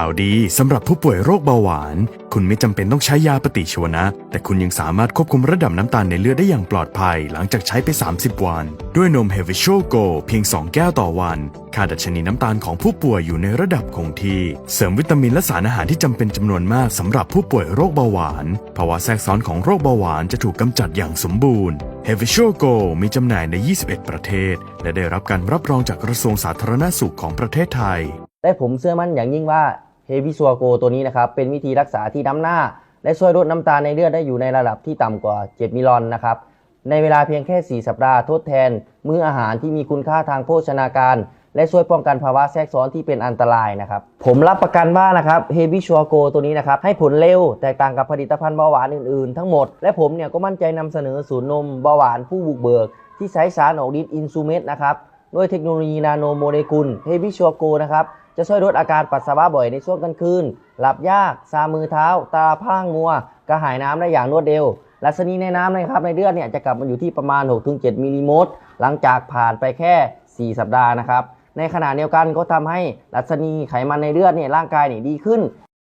ข่าวดีสำหรับผู้ป่วยโรคเบาหวาน คุณไม่จำเป็นต้องใช้ยาปฏิชีวนะ แต่คุณยังสามารถควบคุมระดับน้ำตาลในเลือดได้อย่างปลอดภัย หลังจากใช้ไป 30 วัน ด้วยนม h e v i s h o Go เพียง 2 แก้วต่อวัน ค่าดัชนีน้ำตาลของผู้ป่วยอยู่ในระดับคงที่ เสริมวิตามินและสารอาหารที่จำเป็นจำนวนมากสำหรับผู้ป่วยโรคเบาหวาน ภาวะแทรกซ้อนของโรคเบาหวานจะถูกกำจัดอย่างสมบูรณ์ h e v i s h o Go มีจำหน่ายใน 21 ประเทศ และได้รับการรับรองจากกระทรวงสาธารณสุขของประเทศไทย และผมเชื่อมั่นอย่างยิ่งว่า เฮวิซัวโกตัวนี้นะครับเป็นวิธีรักษาที่น้ำหน้า และช่วยลดน้ำตาลในเลือดได้อยู่ในระดับที่ต่ำกว่า 7 มิลลอนนะครับในเวลาเพียงแค่ 4 สัปดาห์ทดแทน มื้ออาหารที่มีคุณค่าทางโภชนาการ และช่วยป้องกันภาวะแทรกซ้อนที่เป็นอันตรายนะครับ ผมรับประกันว่านะครับเฮวิชัวโกตัวนี้นะครับ ให้ผลเร็ว แตกต่างกับผลิตภัณฑ์เบาหวานอื่นๆ ทั้งหมด และผมเนี่ยก็มั่นใจนำเสนอศูนย์นมเบาหวานผู้บุกเบิก ที่ใช้สารออกฤทธิ์อินซูเมตนะครับ ด้วยเทคโนโลยีนาโนโมเลกุลเฮวิชัวโกนะครับจะช่วยลดอาการปัสสาวะบ่อยในช่วงกลางคืน หลับยาก ซามือเท้า ตาพร่างมัว กระหายน้ำได้อย่างรวดเร็วลักษณะในน้ำนะครับในเลือดเนี่ยจะกลับมาอยู่ที่ประมาณ 6-7 มิลลิโมลหลังจากผ่านไปแค่ 4 สัปดาห์นะครับ ในขณะเดียวกันก็ทำให้ลักษณีไขมันในเลือดเนี่ยร่างกายเนี่ยดีขึ้น